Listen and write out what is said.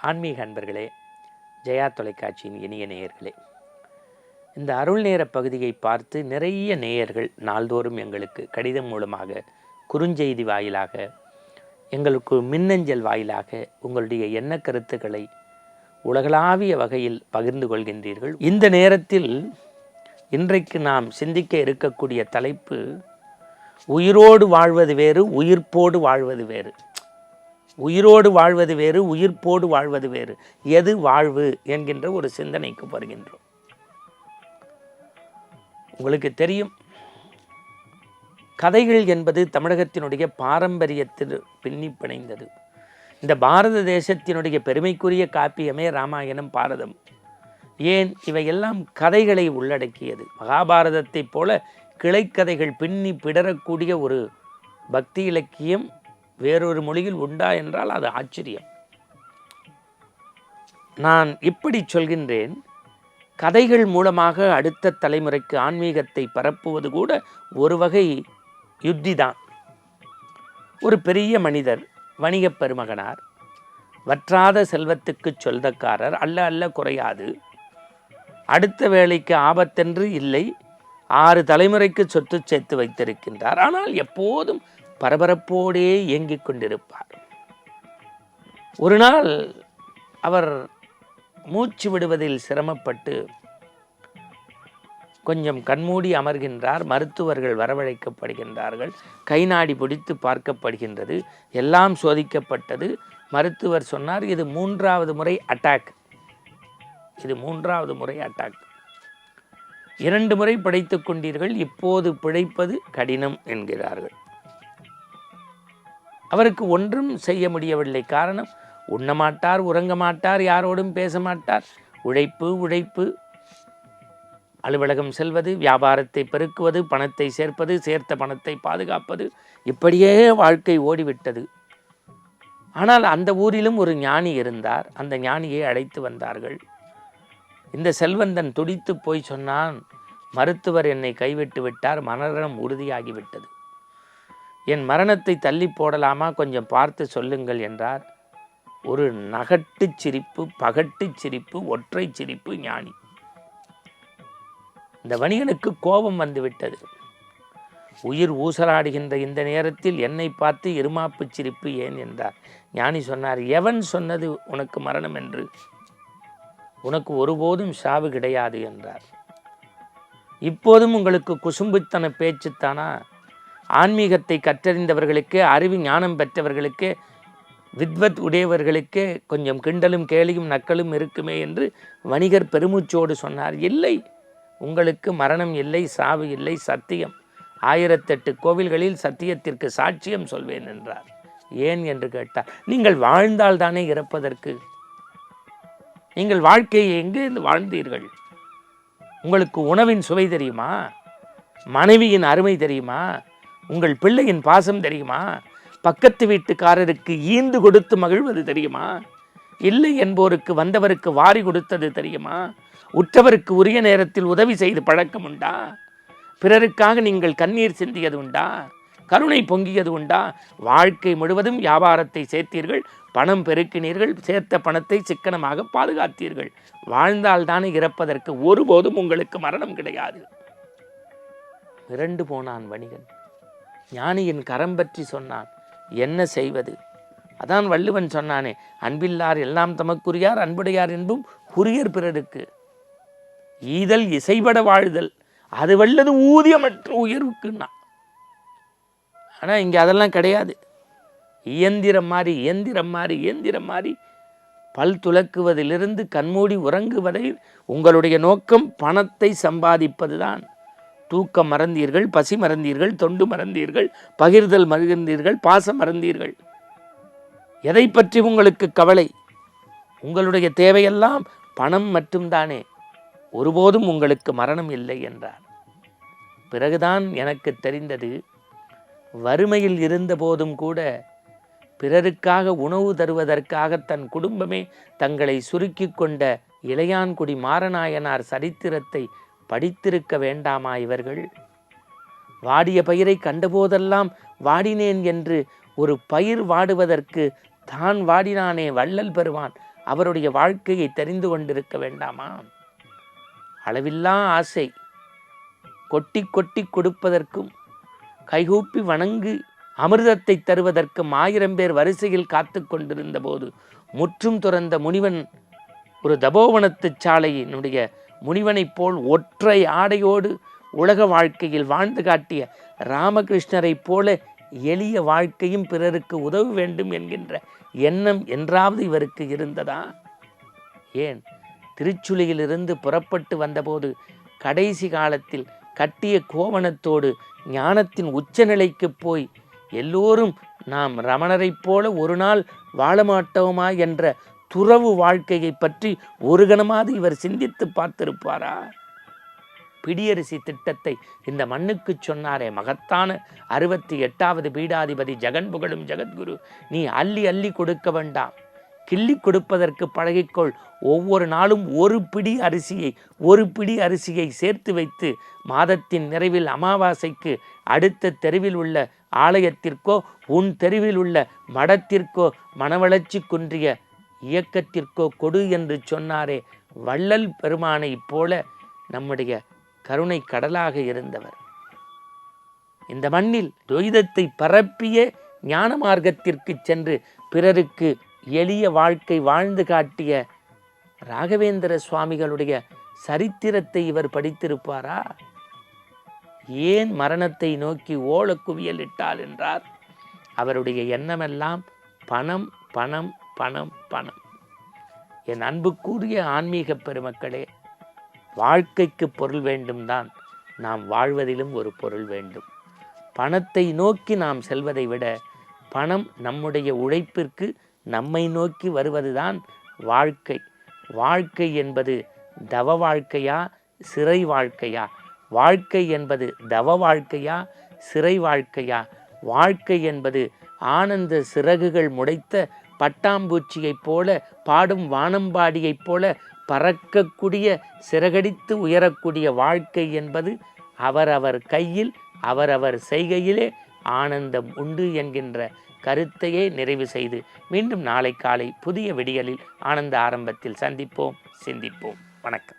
ஆன்மீக அன்பர்களே ஜெயா தொலைக்காட்சியின் இனிய நேயர்களே. இந்த அருள் நேர பகுதியை பார்த்து நிறைய நேயர்கள் நாள்தோறும் எங்களுக்கு கடிதம் மூலமாக குறுஞ்செய்தி வாயிலாக எங்களுக்கு மின்னஞ்சல் வாயிலாக உங்களுடைய எண்ண கருத்துக்களை உலகளாவிய வகையில் பகிர்ந்து கொள்கின்றீர்கள். இந்த நேரத்தில் இன்றைக்கு நாம் சிந்திக்க இருக்கக்கூடிய தலைப்பு உயிரோடு வாழ்வது வேறு உயிர்ப்போடு வாழ்வது வேறு. உயிரோடு வாழ்வது வேறு உயிர்ப்போடு வாழ்வது வேறு. எது வாழ்வு என்கின்ற ஒரு சிந்தனைக்கு வருகின்றோம். உங்களுக்கு தெரியும் கதைகள் என்பது தமிழகத்தினுடைய பாரம்பரியத்தில் பின்னி பிணைந்தது. இந்த பாரத தேசத்தினுடைய பெருமைக்குரிய காப்பியமே ராமாயணம் பாரதம். ஏன்? இவையெல்லாம் கதைகளை உள்ளடக்கியது. மகாபாரதத்தைப் போல கிளைக்கதைகள் பின்னி பிடரக்கூடிய ஒரு பக்தி இலக்கியம் வேறொரு மொழியில் உண்டா என்றால் அது ஆச்சரியம். நான் இப்படி சொல்கின்றேன் கதைகள் மூலமாக அடுத்த தலைமுறைக்கு ஆன்மீகத்தை பரப்புவது கூட ஒரு வகை யுத்தி தான் ஒரு பெரிய மனிதர் வணிகப் பெருமகனார் வற்றாத செல்வத்துக்கு சொந்தக்காரர் அல்ல அல்ல குறையாது. அடுத்த வேலைக்கு ஆபத்தென்று இல்லை ஆறு தலைமுறைக்கு சொத்து சேர்த்து வைத்திருக்கின்றார். ஆனால் எப்போதும் பரபரப்போடே இயங்கிக் கொண்டிருப்பார். ஒரு நாள் அவர் மூச்சு விடுவதில் சிரமப்பட்டு கொஞ்சம் கண்மூடி அமர்கின்றார் மருத்துவர்கள் வரவழைக்கப்படுகின்றார்கள் கை நாடி பிடித்து பார்க்கப்படுகின்றது எல்லாம் சோதிக்கப்பட்டது. மருத்துவர் சொன்னார் இது மூன்றாவது முறை அட்டாக் இது மூன்றாவது முறை அட்டாக் இரண்டு முறை பிழைத்துக் கொண்டீர்கள் இப்போது பிழைப்பது கடினம் என்கிறார்கள். அவருக்கு ஒன்றும் செய்ய முடியவில்லை. காரணம் உண்ண மாட்டார் உறங்க மாட்டார் யாரோடும் பேச மாட்டார் உழைப்பு உழைப்பு. அலுவலகம் செல்வது வியாபாரத்தை பெருக்குவது பணத்தை சேர்ப்பது சேர்த்த பணத்தை பாதுகாப்பது. இப்படியே வாழ்க்கை ஓடிவிட்டது. ஆனால் அந்த ஊரிலும் ஒரு ஞானி இருந்தார். அந்த ஞானியை அழைத்து வந்தார்கள். இந்த செல்வந்தன் துடித்து போய் சொன்னான் மருத்துவர் என்னை கைவிட்டு விட்டார் மனநலம் உறுதியாகிவிட்டது. என் மரணத்தை தள்ளி போடலாமா? கொஞ்சம் பார்த்து சொல்லுங்கள் என்றார். ஒரு நகட்டுச் சிரிப்பு பகட்டுச் சிரிப்பு ஒற்றை சிரிப்பு ஞானி. இந்த வணிகனுக்கு கோபம் வந்துவிட்டது. உயிர் ஊசலாடுகின்ற இந்த நேரத்தில் என்னை பார்த்து இருமாப்பு சிரிப்பு ஏன் என்றார். ஞானி சொன்னார் எவன் சொன்னது உனக்கு மரணம் என்று? உனக்கு ஒருபோதும் சாவு கிடையாது என்றார். இப்போதும் உங்களுக்கு குசும்புத்தன பேச்சுத்தானா? ஆன்மீகத்தை கற்றறிந்தவர்களுக்கே அறிவு ஞானம் பெற்றவர்களுக்கே வித்வத் உடையவர்களுக்கே கொஞ்சம் கிண்டலும் கேலியும் நக்கலும் இருக்குமே என்று வணிகர் பெருமூச்சோடு சொன்னார். இல்லை உங்களுக்கு மரணம் இல்லை சாவு இல்லை சத்தியம். ஆயிரத்தெட்டு கோவில்களில் சத்தியத்திற்கு சாட்சியம் சொல்வேன் என்றார். ஏன்? என்று கேட்டார். நீங்கள் வாழ்ந்தால் தானே இறப்பதற்கு. நீங்கள் வாழ்க்கையை எங்கே வாழ்ந்தீர்கள்? உங்களுக்கு உணவின் சுவை தெரியுமா? மனைவியின் அருமை தெரியுமா? உங்கள் பிள்ளையின் பாசம் தெரியுமா? பக்கத்து வீட்டுக்காரருக்கு ஈந்து கொடுத்து மகிழ்வது தெரியுமா? இல்லை என்போருக்கு வந்தவருக்கு வாரி கொடுத்தது தெரியுமா? உற்றவருக்கு உரிய நேரத்தில் உதவி செய்து பழக்கம் உண்டா? பிறருக்காக நீங்கள் கண்ணீர் சிந்தியது உண்டா? கருணை பொங்கியது உண்டா? வாழ்க்கை முழுவதும் வியாபாரத்தை சேர்த்தீர்கள் பணம் பெருக்கினீர்கள் சேர்த்த பணத்தை சிக்கனமாக பாதுகாத்தீர்கள். வாழ்ந்தால்தானே இறப்பதற்கு ஒருபோதும் உங்களுக்கு மரணம் கிடையாது. இரண்டு போனான் வணிகன். ஞானியின் கரம் பற்றி சொன்னான். என்ன செய்வது? அதான் வள்ளுவன் சொன்னானே அன்பில்லார் எல்லாம் தமக்குரியார் அன்புடையார் என்பும் உரியர் பிறருக்கு. ஈதல் இசைபட வாழுதல் அது வல்லது ஊதியமற்ற உயர்வுக்குன்னா ஆனால் இங்கே அதெல்லாம் கிடையாது. இயந்திரம் மாதிரி இயந்திரம் மாதிரி இயந்திரம் மாதிரி பல் துலக்குவதிலிருந்து கண்மூடி உறங்குவதை உங்களுடைய நோக்கம் பணத்தை சம்பாதிப்பதுதான். தூக்கம் மறந்தீர்கள் பசி மறந்தீர்கள் தொண்டு மறந்தீர்கள் பகிர்தல் மறந்தீர்கள் பாசம் மறந்தீர்கள். எதை பற்றி உங்களுக்கு கவலை? உங்களுடைய தேவையெல்லாம் பணம் மட்டும்தானே. ஒருபோதும் உங்களுக்கு மரணம் இல்லை என்றார். பிறகுதான் எனக்கு தெரிந்தது வறுமையில் இருந்தபோதும் கூட பிறருக்காக உணவு தருவதற்காக தன் குடும்பமே தங்களை சுருக்கிக் கொண்ட இளையான்குடி மாரநாயனார் சரித்திரத்தை படித்திருக்க வேண்டாமா இவர்கள்? வாடிய பயிரை கண்டபோதெல்லாம் வாடினேன் என்று ஒரு பயிர் வாடுவதற்கு தான் வாடினானே வள்ளல் பெறுவான் அவருடைய வாழ்க்கையை தெரிந்து கொண்டிருக்க வேண்டாமா? அளவில்லா ஆசை. கொட்டி கொட்டி கொடுப்பதற்கும் கைகூப்பி வணங்கி அமிர்தத்தை தருவதற்கும் ஆயிரம் பேர் வரிசையில் காத்து கொண்டிருந்த போது முற்றும் துறந்த முனிவன் ஒரு தபோவனத்து சாலையினுடைய முனிவனைப் போல் ஒற்றை ஆடையோடு உலக வாழ்க்கையில் வாழ்ந்து காட்டிய ராமகிருஷ்ணரைப் போல எளிய வாழ்க்கையும் பிறருக்கு உதவ வேண்டும் என்கின்ற எண்ணம் என்றாவது இவருக்கு இருந்ததா? ஏன்? திருச்சுளியிலிருந்து புறப்பட்டு வந்தபோது கடைசி காலத்தில் கட்டிய கோவணத்தோடு ஞானத்தின் உச்சநிலைக்கு போய் எல்லோரும் நாம் ரமணரைப் போல ஒரு நாள் வாழமாட்டோமா என்ற துறவு வாழ்க்கையை பற்றி ஒரு கணமாவது இவர் சிந்தித்து பார்த்திருப்பாரா? பிடியரிசி திட்டத்தை இந்த மண்ணுக்கு சொன்னாரே மகத்தான அறுபத்தி எட்டாவது பீடாதிபதி ஜெகன் புகழும் ஜெகத்குரு. நீ அள்ளி அள்ளி கொடுக்க வேண்டாம். கிள்ளி கொடுப்பதற்கு பழகிக்கொள். ஒவ்வொரு நாளும் ஒரு பிடி அரிசியை ஒரு பிடி அரிசியை சேர்த்து வைத்து மாதத்தின் நிறைவில் அமாவாசைக்கு அடுத்த தெருவில் உள்ள ஆலயத்திற்கோ உன் தெருவில் உள்ள மடத்திற்கோ மனவளர்ச்சி குன்றிய இயக்கத்திற்கோ கொடு என்று சொன்னாரே. வள்ளல் பெருமானைப் போல நம்முடைய கருணை கடலாக இருந்தவர். இந்த மண்ணில் துவைதத்தை பரப்பிய ஞான மார்க்கத்திற்கு சென்று பிறருக்கு எளிய வாழ்க்கை வாழ்ந்து காட்டிய ராகவேந்திர சுவாமிகளுடைய சரித்திரத்தை இவர் படித்திருப்பாரா? ஏன் மரணத்தை நோக்கி ஓல குவியல் என்றார். அவருடைய எண்ணமெல்லாம் பணம் பணம் பணம் பணம். என் அன்புக்குரிய ஆன்மீக பெருமக்களே வாழ்க்கைக்கு பொருள் வேண்டும் தான் நாம் வாழ்வதிலும் ஒரு பொருள் வேண்டும். பணத்தை நோக்கி நாம் செல்வதை விட பணம் நம்முடைய உழைப்பிற்கு நம்மை நோக்கி வருவதுதான் வாழ்க்கை. வாழ்க்கை என்பது தவ வாழ்க்கையா சிறை வாழ்க்கையா? வாழ்க்கை என்பது தவ வாழ்க்கையா சிறை வாழ்க்கையா? வாழ்க்கை என்பது ஆனந்த சிறகுகள் முடைத்த பட்டாம்பூச்சியைப் போல பாடும் வானம்பாடியைப் போல பறக்கக்கூடிய சிறகடித்து உயரக்கூடிய வாழ்க்கை என்பது அவரவர் கையில் அவரவர் செய்கையிலே ஆனந்தம் உண்டு என்கின்ற கருத்தையே நிறைவு செய்து மீண்டும் நாளை காலை புதிய விடியலில் ஆனந்த ஆரம்பத்தில் சந்திப்போம் சிந்திப்போம். வணக்கம்.